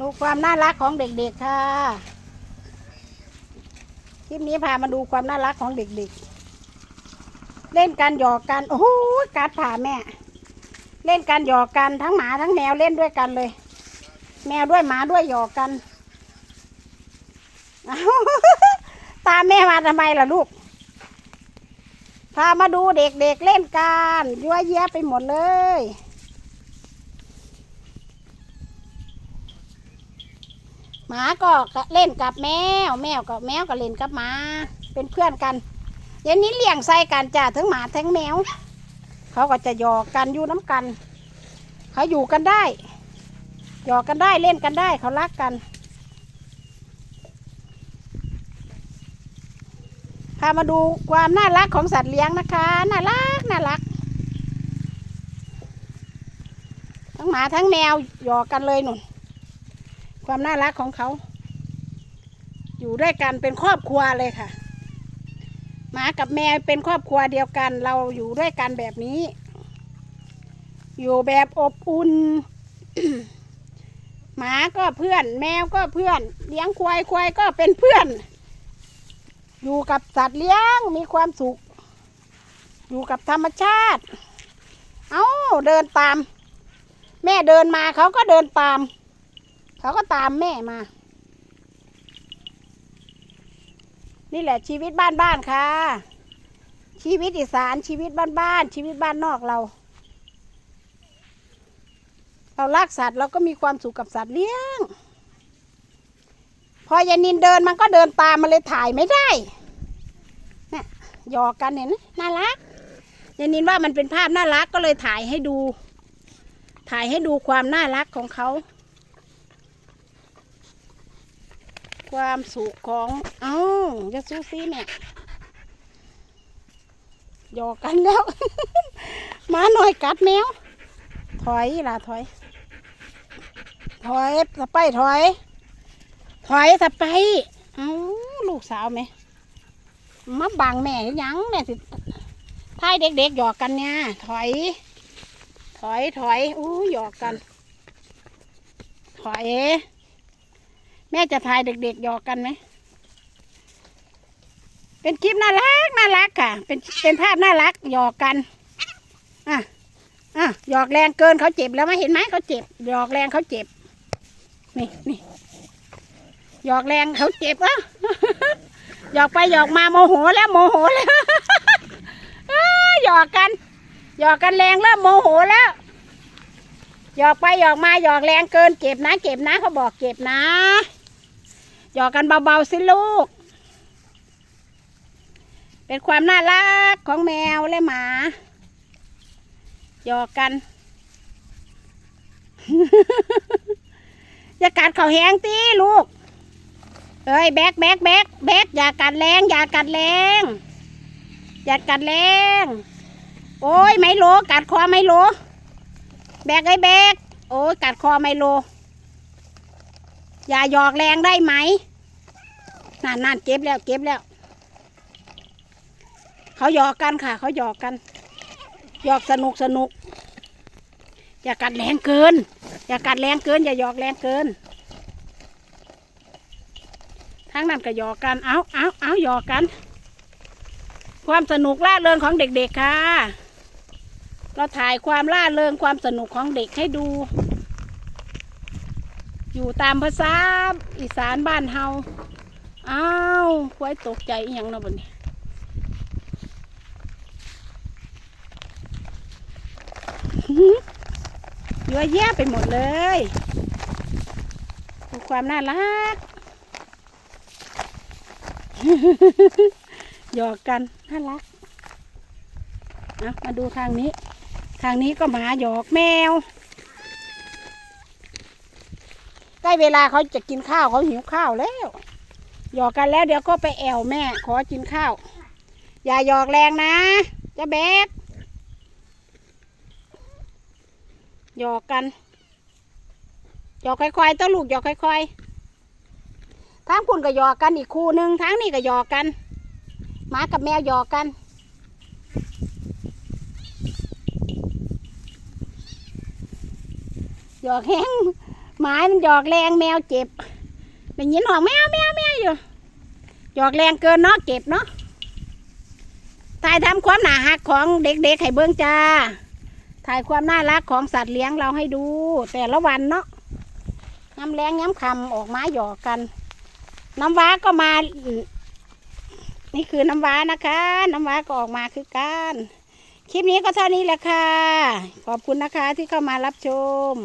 ดูความน่ารักของเด็กๆค่ะ คลิปนี้พามาดูความน่ารักของเด็กๆ เล่นกันหยอกกัน โอ้โหกัดผ่าแม่ เล่นกันหยอกกันทั้งหมาทั้งแมวเล่นด้วยกันเลย แมวด้วยหมาด้วยหยอกกัน ตามแม่มาทำไมล่ะลูก พามาดูเด็กๆเเล่นกันยั่วเยี้ยไปหมดเลย หมาก็เล่นกับแมว แมวกับแมวก็เล่นกับหมา เป็นเพื่อนกันเดี๋ยวนี้เลี้ยงใส่กันจ้าทั้งหมาทั้งแมว เขาก็จะหยอกกันอยู่น้ำกัน เขาอยู่กันได้หยอกกันได้เล่นกันได้เขารักกันพามาดูความน่ารักของสัตว์เลี้ยงนะคะน่ารักน่ารัก ทั้งหมาทั้งแมวหยอกกันเลยหนุน ความน่ารักของเขา อยู่ด้วยกันเป็นครอบครัวเลยค่ะ หมากับแมวเป็นครอบครัวเดียวกัน เราอยู่ด้วยกันแบบนี้ อยู่แบบอบอุ่นหมาก็เพื่อน แมวก็เพื่อน เลี้ยงควายควายก็เป็นเพื่อน อยู่กับสัตว์เลี้ยงมีความสุข อยู่กับธรรมชาติ เอาเดินตาม แม่เดินมาเขาก็เดินตาม เขาก็ตามแม่มา นี่แหละชีวิตบ้านๆค่ะ ชีวิตอีสานชีวิตบ้านๆชีวิตบ้านนอกเรา เรารักสัตว์เราก็มีความสุขกับสัตว์เลี้ยง พอยานินเดินมันก็เดินตามมาเลยถ่ายไม่ได้เนี่ยหยอกกันเห็นน่ารักยานินว่ามันเป็นภาพน่ารักก็เลยถ่ายให้ดู ถ่ายให้ดูความน่ารักของเขา ความสุขของเอ้าจะสู้ซิเนี่ยหยอกกันแล้ว มาหน่อยกัดแมว ถอยล่ะถอย ถอยสไปถอย ถอยสไปเอ้าลูกสาวไหมมาบังแม่ยังแม่สิท้ายเด็กๆหยอกกันเนี่ยถอย ถอยถอยอู้หยอกกัน ถอย ม่จะถ่ายเด็กๆหยอกกันไหม เป็นคลิปน่ารักน่ารักค่ะ เป็นเป็นภาพน่ารักหยอกกัน อะ อะหยอกแรงเกินเขาเจ็บแล้วไหมเห็นไหมเขาเจ็บหยอกแรงเขาเจ็บ นี่นี่หยอกแรงเขาเจ็บอะหยอกไปหยอกมาโมโหแล้วโมโหแล้วหยอกกันหยอกกันแรงแล้วโมโหแล้วหยอกไปหยอกมาหยอกแรงเกินเจ็บนะเจ็บนะเขาบอกเจ็บนะ หยอกกันเบาๆสิลูก เป็นความน่ารักของแมวและหมาหยอกกัน อย่ากัดเขาแหงตีลูก เอ้ยแบกแบกแบกแบกอย่ากัดแรงอย่ากัดแรงอย่ากัดแรงโอ้ยไม่โลกัดคอไม่โลแบกไอ้แบกโอ้ยกัดคอไม่โล อย่าหยอกแรงได้ไหมนั่นนั่นเก็บแล้วเก็บแล้ว เขาหยอกกันค่ะ เขาหยอกกันหยอกสนุกสนุก อย่ากัดแรงเกิน อย่ากัดแรงเกิน อย่าหยอกแรงเกิน ทั้งนั้นก็หยอกกัน เอาเอาเอาหยอกกัน ความสนุกล่าเริงของเด็กๆค่ะ เราถ่ายความล่าเริงความสนุกของเด็กให้ดู อยู่ตามภาษาอีสานบ้านเฮาอ้าวควายตกใจอหย่างเนาะบัดนี้เยอะแยะไปหมดเลยดูความน่ารักหยอกกันน่ารักเอามาดูทางนี้ ทางนี้ก็หมาหยอกแมว ใกล้เวลาเขาจะกินข้าวเขาหิวข้าวแล้วหยอกกันแล้วเดี๋ยวก็ไปแอวแม่ ขอกินข้าว อย่าหยอกแรงนะจะแบกหยอกกันหยอกค่อยๆต้องลูกหยอกค่อยๆทั้งคุณก็หยอกกันอีกคู่หนึ่งทั้งนี่ก็หยอกกันหมากับแมวหยอกกันหยอกแห้ง หมามันหยอกแรงแมวเจ็บได้ยินห้องแมวแมวแมวอยู่หยอกแรงเกินเนาะเจ็บเนาะถ่ายทำความหนาหักของเด็กๆให้เบิ้งจ้า ถ่ายความน่ารักของสัตว์เลี้ยงเราให้ดู แต่ละวันเนาะย้ำแรงย้ำคำออกมาหยอกกัน น้ำว้าก็มา นี่คือน้ำว้านะคะ น้ำว้าก็ออกมาคือกัน คลิปนี้ก็เท่านี้แหละค่ะ ขอบคุณนะคะที่เข้ามารับชม